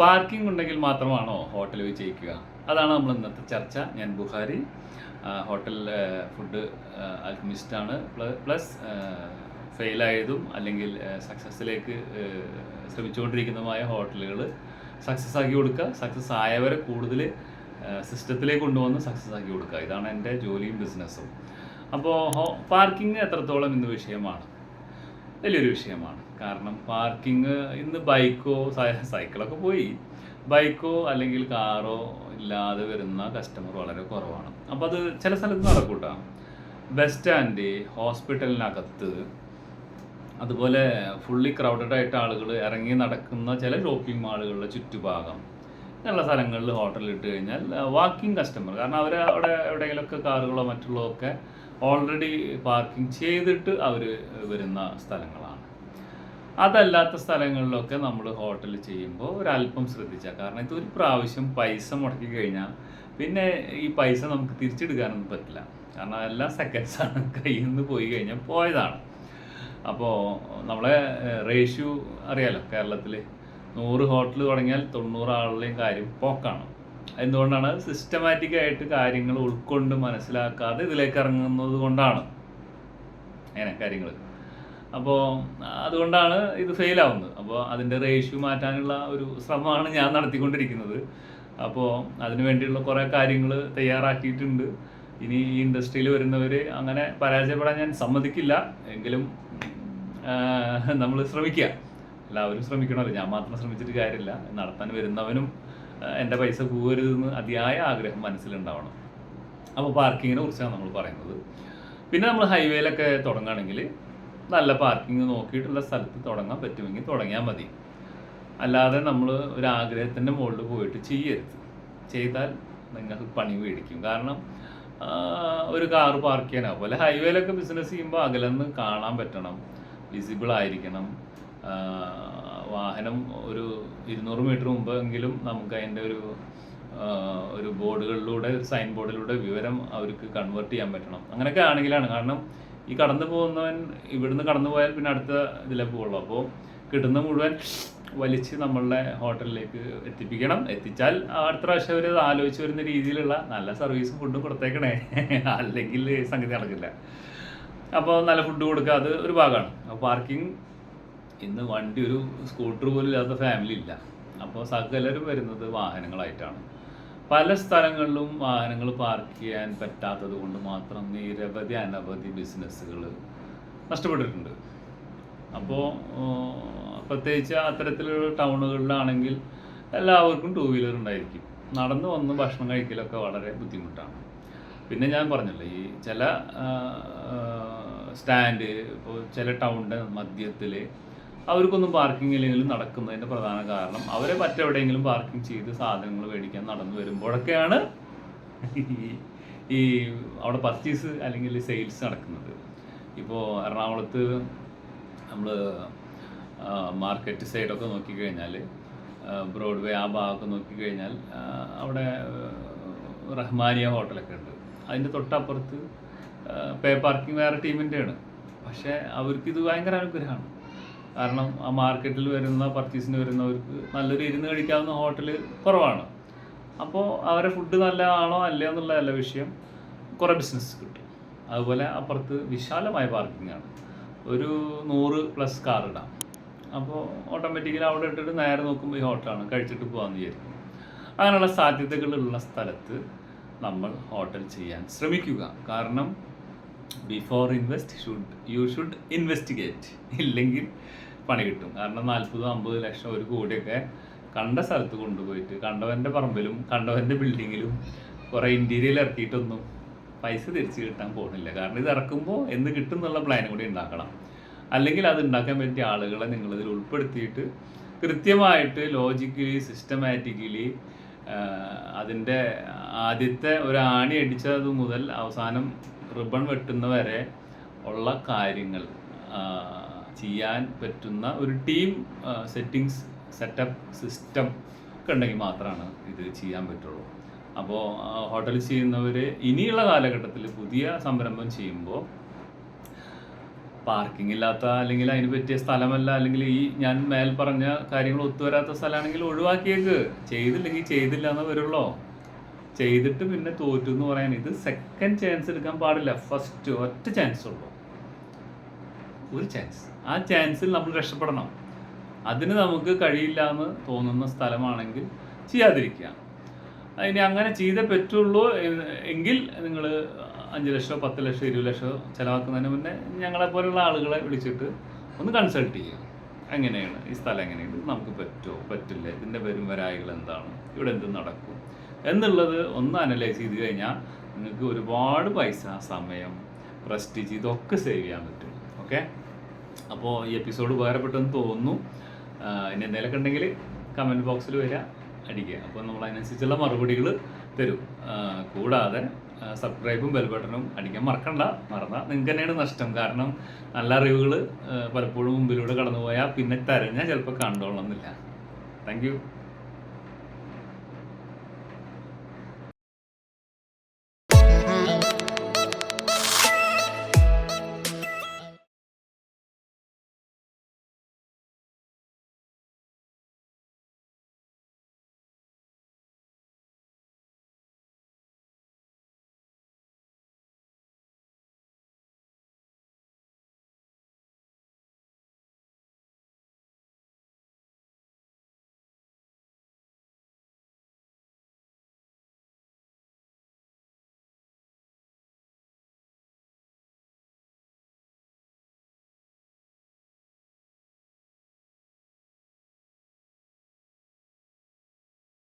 Parking ഉണ്ടെങ്കിൽ മാത്രമാണോ hotel വിജയിക്കുക അതാണ് നമ്മൾ ഇന്നത്തെ ചർച്ച. ഞാൻ ബുഹാരി ഹോട്ടൽ ഫുഡ് പ്ല- പ്ലസ് ഫെയിലായതും അല്ലെങ്കിൽ സക്സസ്സിലേക്ക് ശ്രമിച്ചുകൊണ്ടിരിക്കുന്നതുമായ ഹോട്ടലുകൾ സക്സസ് ആക്കി കൊടുക്കുക. സക്സസ് ആയവരെ കൂടുതൽ സിസ്റ്റത്തിലേക്ക് കൊണ്ടുവന്ന് സക്സസ് ആക്കി കൊടുക്കുക. ഇതാണ് എന്റെ ജോലിയും ബിസിനസ്സും. അപ്പോൾ പാർക്കിംഗ് എത്രത്തോളം ഇന്ന് വിഷയമാണ്? വലിയൊരു വിഷയമാണ്. കാരണം പാർക്കിംഗ് ഇന്ന് ബൈക്കോ സൈക്കിളൊക്കെ പോയി. ബൈക്കോ അല്ലെങ്കിൽ കാറോ ഇല്ലാതെ വരുന്ന കസ്റ്റമർ വളരെ കുറവാണ്. അപ്പോൾ അത് ചില സ്ഥലത്ത് നടക്കൂട്ടാ. ബസ് സ്റ്റാൻഡ് ഹോസ്പിറ്റലിനകത്ത് അതുപോലെ ഫുള്ളി ക്രൗഡഡ് ആയിട്ട് ആളുകൾ ഇറങ്ങി നടക്കുന്ന ചില ഷോപ്പിംഗ് മാളുകളുടെ ചുറ്റുഭാഗം. അങ്ങനെയുള്ള സ്ഥലങ്ങളിൽ ഹോട്ടലിൽ ഇട്ട് കഴിഞ്ഞാൽ വാക്കിംഗ് കസ്റ്റമർ കാരണം അവർ അവിടെ എവിടെയെങ്കിലുമൊക്കെ കാറുകളോ മറ്റുള്ളതോ ഒക്കെ ഓൾറെഡി പാർക്കിംഗ് ചെയ്തിട്ട് അവർ വരുന്ന സ്ഥലങ്ങളാണ്. അതല്ലാത്ത സ്ഥലങ്ങളിലൊക്കെ നമ്മൾ ഹോട്ടൽ ചെയ്യുമ്പോൾ ഒരല്പം ശ്രദ്ധിച്ചാൽ കാരണം ഇത് ഒരു പ്രാവശ്യം പൈസ മുടക്കി കഴിഞ്ഞാൽ പിന്നെ ഈ പൈസ നമുക്ക് തിരിച്ചെടുക്കാനൊന്നും പറ്റില്ല. കാരണം എല്ലാം സെക്കൻഡ്സാണ് കയ്യിൽ നിന്ന് പോയി കഴിഞ്ഞാൽ പോയതാണ്. അപ്പോൾ നമ്മളെ റേഷ്യൂ അറിയാലോ കേരളത്തിൽ നൂറ് ഹോട്ടൽ തുടങ്ങിയാൽ തൊണ്ണൂറ് ആളുടെയും കാര്യം പോക്കാണ്. എന്തുകൊണ്ടാണ്? സിസ്റ്റമാറ്റിക് ആയിട്ട് കാര്യങ്ങൾ ഉൾക്കൊണ്ട് മനസ്സിലാക്കാതെ ഇതിലേക്ക് ഇറങ്ങുന്നത് കൊണ്ടാണ്. അങ്ങനെ കാര്യങ്ങൾ. അപ്പോൾ അതുകൊണ്ടാണ് ഇത് ഫെയിലാവുന്നത് അപ്പോൾ അതിന്റെ റേഷ്യൂ മാറ്റാനുള്ള ഒരു ശ്രമമാണ് ഞാൻ നടത്തിക്കൊണ്ടിരിക്കുന്നത്. അപ്പോൾ അതിനു വേണ്ടിയുള്ള കുറേ കാര്യങ്ങൾ തയ്യാറാക്കിയിട്ടുണ്ട്. ഇനി ഈ ഇൻഡസ്ട്രിയിൽ വരുന്നവർ അങ്ങനെ പരാജയപ്പെടാൻ ഞാൻ സമ്മതിക്കില്ല. എങ്കിലും നമ്മൾ ശ്രമിക്കുക. എല്ലാവരും ശ്രമിക്കണമല്ലോ. ഞാൻ മാത്രം ശ്രമിച്ചിട്ട് കാര്യമില്ല. നടത്താൻ വരുന്നവനും എന്റെ പൈസ പോകരുതെന്ന് അതിയായ ആഗ്രഹം മനസ്സിലുണ്ടാവണം. അപ്പോൾ പാർക്കിങ്ങിനെ കുറിച്ചാണ് നമ്മൾ പറയുന്നത്. പിന്നെ നമ്മൾ ഹൈവേയിലൊക്കെ തുടങ്ങുകയാണെങ്കിൽ നല്ല പാർക്കിംഗ് നോക്കിയിട്ടുള്ള സ്ഥലത്ത് തുടങ്ങാൻ പറ്റുമെങ്കിൽ തുടങ്ങിയാൽ മതി. അല്ലാതെ നമ്മൾ ഒരു ആഗ്രഹത്തിന്റെ മുകളിൽ പോയിട്ട് ചെയ്യരുത്. ചെയ്താൽ നിങ്ങൾക്ക് പണി മേടിക്കും. കാരണം ഒരു കാറ് പാർക്ക് ചെയ്യാനാവും പോലെ ഹൈവേയിലൊക്കെ ബിസിനസ് ചെയ്യുമ്പോൾ അകലെന്ന് കാണാൻ പറ്റണം. വിസിബിൾ ആയിരിക്കണം. വാഹനം ഒരു ഇരുന്നൂറ് മീറ്റർ മുമ്പെങ്കിലും നമുക്ക് അതിന്റെ ഒരു ഒരു ബോർഡുകളിലൂടെ സൈൻ ബോർഡിലൂടെ വിവരം അവർക്ക് കൺവേർട്ട് ചെയ്യാൻ പറ്റണം. അങ്ങനെയൊക്കെ ആണെങ്കിലാണ്. കാരണം ഈ കടന്നു പോകുന്നവൻ ഇവിടുന്ന് കടന്നു പോയാൽ പിന്നെ അടുത്ത ഇതിലേ പോകുള്ളൂ. അപ്പോൾ കിട്ടുന്ന മുഴുവൻ വലിച്ച് നമ്മളുടെ ഹോട്ടലിലേക്ക് എത്തിപ്പിക്കണം. എത്തിച്ചാൽ അടുത്ത പ്രാവശ്യം അവർ ആലോചിച്ച് വരുന്ന രീതിയിലുള്ള നല്ല സർവീസ് ഫുഡും കൊടുത്തേക്കണേ. അല്ലെങ്കിൽ സംഗതി നടക്കില്ല. അപ്പോൾ നല്ല ഫുഡ് കൊടുക്കുക അത് ഒരു ഭാഗമാണ്. അപ്പോൾ പാർക്കിംഗ് ഇന്ന് വണ്ടി ഒരു സ്കൂട്ടർ പോലും ഇല്ലാത്ത ഫാമിലി ഇല്ല. അപ്പോൾ സകലരും വരുന്നത് വാഹനങ്ങളായിട്ടാണ്. പല സ്ഥലങ്ങളിലും വാഹനങ്ങൾ പാർക്ക് ചെയ്യാൻ പറ്റാത്തത് കൊണ്ട് മാത്രം നിരവധി അനവധി ബിസിനസ്സുകൾ നഷ്ടപ്പെട്ടിട്ടുണ്ട്. അപ്പോൾ പ്രത്യേകിച്ച് അത്തരത്തിലുള്ള ടൗണുകളിലാണെങ്കിൽ എല്ലാവർക്കും ടൂ വീലർ ഉണ്ടായിരിക്കും. നടന്നു വന്ന് ഭക്ഷണം കഴിക്കലൊക്കെ വളരെ ബുദ്ധിമുട്ടാണ്. പിന്നെ ഞാൻ പറഞ്ഞല്ലോ ഈ ചില സ്റ്റാൻഡ് ഇപ്പോൾ ചില ടൗണിന്റെ മധ്യത്തിൽ അവർക്കൊന്നും പാർക്കിംഗ് ഇല്ലെങ്കിലും നടക്കുന്നതിന്റെ പ്രധാന കാരണം അവരെ മറ്റെവിടെയെങ്കിലും പാർക്കിംഗ് ചെയ്ത് സാധനങ്ങൾ മേടിക്കാൻ നടന്നു വരുമ്പോഴൊക്കെയാണ് ഈ- അവിടെ പർച്ചേസ് അല്ലെങ്കിൽ സെയിൽസ് നടക്കുന്നത്. ഇപ്പോൾ എറണാകുളത്ത് നമ്മൾ മാർക്കറ്റ് സൈഡൊക്കെ നോക്കിക്കഴിഞ്ഞാൽ ബ്രോഡ്വേ ആ ഭാഗമൊക്കെ നോക്കിക്കഴിഞ്ഞാൽ അവിടെ റഹ്മാനിയ ഹോട്ടലൊക്കെ ഉണ്ട്. അതിന്റെ തൊട്ടപ്പുറത്ത് പേ പാർക്കിംഗ് വേറെ ടീമിന്റെയാണ് പക്ഷേ അവർക്കിത് ഭയങ്കര അനുഗ്രഹമാണ്. കാരണം ആ മാർക്കറ്റിൽ വരുന്ന പർച്ചേസിന് വരുന്നവർക്ക് നല്ലൊരു ഇരുന്ന് കഴിക്കാവുന്ന ഹോട്ടൽ കുറവാണ്. അപ്പോൾ അവരെ ഫുഡ് നല്ലതാണോ അല്ലയോ എന്നുള്ളതല്ല വിഷയം. കുറേ ബിസിനസ് കിട്ടും. അതുപോലെ അപ്പുറത്ത് വിശാലമായ പാർക്കിംഗ് ആണ്. ഒരു നൂറ് പ്ലസ് കാർ ഇടാം. അപ്പോൾ ഓട്ടോമാറ്റിക്കലി അവിടെ ഇട്ടിട്ട് നേരെ നോക്കുമ്പോൾ ഈ ഹോട്ടലാണ് കഴിച്ചിട്ട് പോകാമെന്ന് വിചാരിക്കും. അങ്ങനെയുള്ള സാധ്യതകളുള്ള സ്ഥലത്ത് നമ്മൾ ഹോട്ടൽ ചെയ്യാൻ ശ്രമിക്കുക. കാരണം before invest should you should investigate ഇല്ലെങ്കിൽ പണി കിട്ടും. കാരണം നാൽപ്പത് അമ്പത് ലക്ഷം ഒരു കോടിയൊക്കെ കണ്ട സ്ഥലത്ത് കൊണ്ടുപോയിട്ട് കണ്ടവന്റെ പറമ്പിലും കണ്ടവന്റെ ബിൽഡിങ്ങിലും കുറേ ഇന്റീരിയൽ ഇറക്കിയിട്ടൊന്നും പൈസ തിരിച്ചു കിട്ടാൻ പോകുന്നില്ല കാരണം ഇത് ഇറക്കുമ്പോൾ എന്ന് കിട്ടും എന്നുള്ള പ്ലാനും കൂടി ഉണ്ടാക്കണം. അല്ലെങ്കിൽ അത് ഉണ്ടാക്കാൻ പറ്റിയ ആളുകളെ നിങ്ങളിതിൽ ഉൾപ്പെടുത്തിയിട്ട് കൃത്യമായിട്ട് ലോജിക്കലി സിസ്റ്റമാറ്റിക്കലി അതിന്റെ ആദ്യത്തെ ഒരു ആണി അടിച്ചത് മുതൽ അവസാനം റിബൺ വെട്ടുന്ന വരെ ഉള്ള കാര്യങ്ങൾ ചെയ്യാൻ പറ്റുന്ന ഒരു ടീം സെറ്റിങ്സ് സെറ്റപ്പ് സിസ്റ്റം ഒക്കെ ഉണ്ടെങ്കിൽ മാത്രമാണ് ഇത് ചെയ്യാൻ പറ്റുള്ളൂ. അപ്പോൾ ഹോട്ടലിൽ ചെയ്യുന്നവർ ഇനിയുള്ള കാലഘട്ടത്തിൽ പുതിയ സംരംഭം ചെയ്യുമ്പോൾ പാർക്കിംഗ് ഇല്ലാത്ത അല്ലെങ്കിൽ അതിന് പറ്റിയ സ്ഥലമല്ല അല്ലെങ്കിൽ ഈ ഞാൻ മേൽ പറഞ്ഞ കാര്യങ്ങൾ ഒത്തുവരാത്ത സ്ഥലമാണെങ്കിൽ ഒഴിവാക്കിയേക്ക്. ചെയ്തില്ലെങ്കിൽ ചെയ്തില്ല എന്ന് വരുള്ളൂ. ചെയ്തിട്ട് പിന്നെ തോറ്റു എന്ന് പറയാൻ ഇത് സെക്കൻഡ് ചാൻസ് എടുക്കാൻ പാടില്ല. ഫസ്റ്റ് ഒറ്റ ചാൻസ് ഉള്ളൂ. ഒരു ചാൻസ് ആ ചാൻസിൽ നമ്മൾ രക്ഷപ്പെടണം. അതിന് നമുക്ക് കഴിയില്ല എന്ന് തോന്നുന്ന സ്ഥലമാണെങ്കിൽ ചെയ്യാതിരിക്കുക. ഇനി അങ്ങനെ ചെയ്തേ പറ്റുള്ളൂ എങ്കിൽ നിങ്ങൾ അഞ്ച് ലക്ഷമോ പത്ത് ലക്ഷമോ ഇരുപത് ലക്ഷമോ ചിലവാക്കുന്നതിന് മുന്നേ ഞങ്ങളെ പോലുള്ള ആളുകളെ വിളിച്ചിട്ട് ഒന്ന് കൺസൾട്ട് ചെയ്യുക. എങ്ങനെയാണ്? ഈ സ്ഥലം എങ്ങനെയാണ് നമുക്ക് പറ്റുമോ? പറ്റില്ല. ഇതിന്റെ വരും വരായികൾ എന്താണ്? ഇവിടെ എന്ത് നടക്കും? എന്നുള്ളത് ഒന്ന് അനലൈസ് ചെയ്ത് കഴിഞ്ഞാൽ നിങ്ങൾക്ക് ഒരുപാട് പൈസ സമയം പ്രസ്റ്റീജ് ഇതൊക്കെ സേവ് ചെയ്യാൻ പറ്റും. ഓക്കെ? അപ്പോൾ ഈ എപ്പിസോഡ് ഉപകാരപ്പെട്ടെന്ന് തോന്നുന്നു. ഇനി എന്തെങ്കിലുമൊക്കെ ഉണ്ടെങ്കിൽ കമന്റ് ബോക്സിൽ വരിക അടിക്കുക. അപ്പോൾ നമ്മൾ അതിനനുസരിച്ചുള്ള മറുപടികൾ തരും കൂടാതെ സബ്സ്ക്രൈബും ബെൽ ബട്ടണും അടിക്കാൻ മറക്കണ്ട. മറന്നാൽ നിങ്ങൾക്ക് തന്നെയാണ് നഷ്ടം. കാരണം നല്ല അറിവുകൾ പലപ്പോഴും മുമ്പിലൂടെ കടന്നുപോയാൽ പിന്നെ തരഞ്ഞാൽ ചിലപ്പോൾ കണ്ടോളണമെന്നില്ല താങ്ക് യു